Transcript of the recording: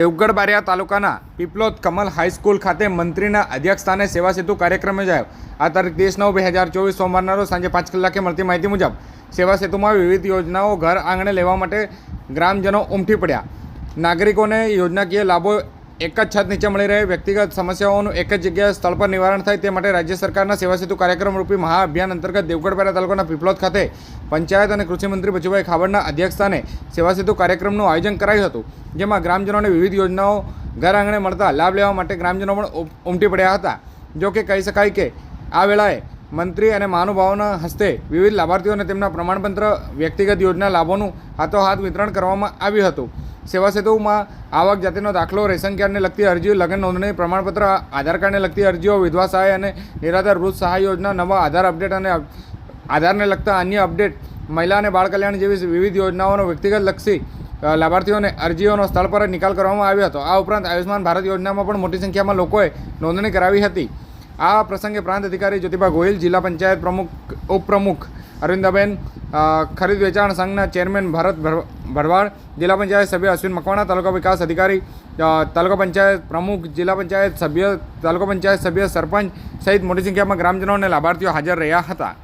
દેવગઢ બારિયા તાલુકાના પીપલોદ કમલ હાઈસ્કૂલ ખાતે મંત્રીના અધ્યક્ષસ્થાને સેવા સેતુ કાર્યક્રમ યોજાયો. આ તારીખ ત્રીસ નવ બે હજાર ચોવીસ સોમવારના રોજ સાંજે પાંચ કલાકે મળતી માહિતી મુજબ સેવા સેતુમાં વિવિધ યોજનાઓ ઘર આંગણે લેવા માટે ગ્રામજનો ઉમટી પડ્યા. નાગરિકોને યોજનાકીય લાભો એક જ છત નીચે મળી રહે. વ્યક્તિગત સમસ્યાઓનું એક જ જગ્યાએ સ્થળ પર નિવારણ થાય તે માટે રાજ્ય સરકારના સેવા સેતુ કાર્યક્રમ રૂપી મહાઅભિયાન અંતર્ગત દેવગઢ બારિયા તાલુકાના પીપલોદ ખાતે પંચાયત અને કૃષિમંત્રી ભજુભાઈ ખાબડના અધ્યક્ષસ્થાને સેવા સેતુ કાર્યક્રમનું આયોજન કરાયું હતું, જેમાં ગ્રામજનોને વિવિધ યોજનાઓ ઘર આંગણે મળતા લાભ લેવા માટે ગ્રામજનો પણ ઉમટી પડ્યા હતા. જો કે કહી શકાય કે આ વેળાએ મંત્રી અને મહાનુભાવોના હસ્તે વિવિધ લાભાર્થીઓને તેમના પ્રમાણપત્ર, વ્યક્તિગત યોજના લાભોનું હાથોહાથ વિતરણ કરવામાં આવ્યું હતું. સેવા સેતુમાં આવક જાતિનો દાખલો, રેશન કાર્ડને લગતી અરજીઓ, લગ્ન નોંધણી, પ્રમાણપત્ર, આધાર કાર્ડને લગતી અરજીઓ, વિધવા સહાય અને નિરાધાર વૃદ્ધ સહાય યોજના, નવા આધાર અપડેટ અને આધારને લગતા અન્ય અપડેટ, મહિલા અને બાળ કલ્યાણ જેવી વિવિધ યોજનાઓનો વ્યક્તિગત લક્ષી લાભાર્થીઓને અરજીઓનો સ્થળ પર જ નિકાલ કરવામાં આવ્યો હતો. આ ઉપરાંત આયુષ્માન ભારત યોજનામાં પણ મોટી સંખ્યામાં લોકોએ નોંધણી કરાવી હતી. આ પ્રસંગે પ્રાંત અધિકારી જ્યોતિભા ગોહિલ, જિલ્લા પંચાયત પ્રમુખ, ઉપપ્રમુખ અરવિંદાબેન ખરીદ વેચાણ સંઘના ચેરમેન ભરત ભર- ભરવાડ, જિલ્લા પંચાયત સભ્ય અશ્વિન મકવાણા, તાલુકા વિકાસ અધિકારી તાલુકા પંચાયત પ્રમુખ, જિલ્લા પંચાયત સભ્ય, તાલુકા પંચાયત સભ્ય સરપંચ સહિત મોટી સંખ્યામાં ગ્રામજનો અને લાભાર્થીઓ હાજર રહ્યા હતા.